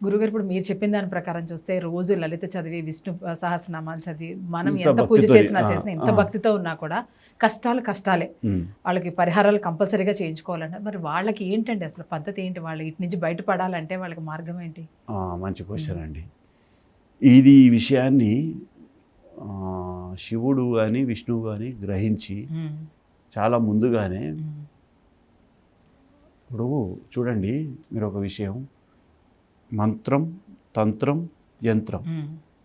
గురుగారు ఇప్పుడు మీరు చెప్పిన దాని ప్రకారం చూస్తే రోజు లలిత చదివి విష్ణు సహస్రనామాలు చదివి మనం ఎంత పూజ చేసినా చేసినా ఎంత. భక్తితో ఉన్నా కూడా కష్టాలు కష్టాలే. వాళ్ళకి పరిహారాలు కంపల్సరీగా చేయించుకోవాలంటే మరి వాళ్ళకి ఏంటండి అసలు పద్ధతి ఏంటి? వాళ్ళు ఇటు నుంచి బయటపడాలంటే వాళ్ళకి మార్గం ఏంటి? మంచి క్వశ్చన్ అండి. ఇది ఈ విషయాన్ని శివుడు కానీ విష్ణువు కానీ గ్రహించి చాలా ముందుగానే ఇప్పుడు చూడండి మీరు ఒక విషయం. మంత్రం తంత్రం యంత్రం.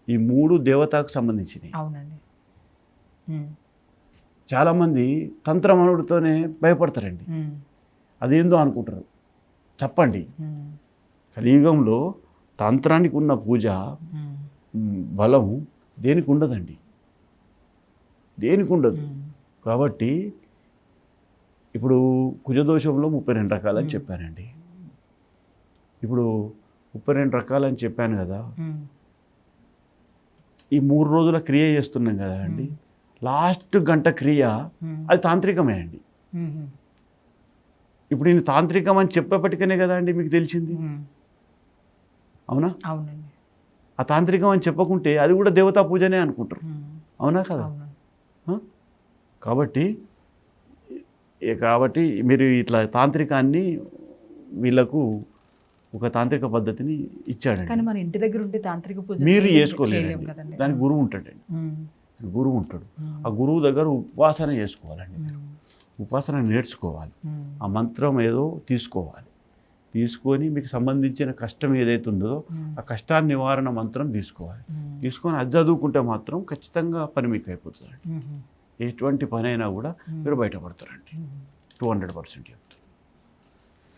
ఈ మూడు దేవతకు సంబంధించినవి. అవునండి. చాలామంది తంత్రం అనుడితోనే భయపడతారండి అదేందో అనుకుంటారు. తప్పండి ఉమ్, కలియుగంలో తంత్రానికి ఉన్న పూజ బలం దేనికి ఉండదండి. దేనికి ఉండదు. కాబట్టి ఇప్పుడు కుజదోషంలో ముప్పై రెండు రకాలని చెప్పానండి. ఇప్పుడు ముప్పై రెండు రకాలని చెప్పాను కదా. ఈ మూడు రోజుల క్రియ చేస్తున్నాం కదా అండి. లాస్ట్ గంట క్రియ అది తాంత్రికమే అండి. ఇప్పుడు నేను తాంత్రికం అని చెప్పేప్పటికనే కదా అండి మీకు తెలిసింది. అవునా? అవునండి. ఆ తాంత్రికం అని చెప్పకుంటే అది కూడా దేవతా పూజనే అనుకుంటారు. అవునా కదా? కాబట్టి కాబట్టి మీరు ఇట్లా తాంత్రికాన్ని వీళ్ళకు ఒక తాంత్రిక పద్ధతిని కానీ ఇచ్చాడండి మన ఇంటి దగ్గర ఉంటే తాంత్రిక పూజ మీరు కదండి. దానికి గురువు ఉంటాడండి. గురువు ఉంటాడు. ఆ గురువు దగ్గర ఉపాసన చేసుకోవాలండి. మీరు ఉపాసన నేర్చుకోవాలి. ఆ మంత్రం ఏదో తీసుకోవాలి. తీసుకొని మీకు సంబంధించిన కష్టం ఏదైతే ఉందో ఆ కష్టాన్ని నివారణ మంత్రం తీసుకోవాలి. తీసుకొని అది చదువుకుంటే మాత్రం ఖచ్చితంగా పని మీకు అయిపోతుందండి. ఎటువంటి పని అయినా కూడా మీరు బయటపడతారండి. Two hundred percent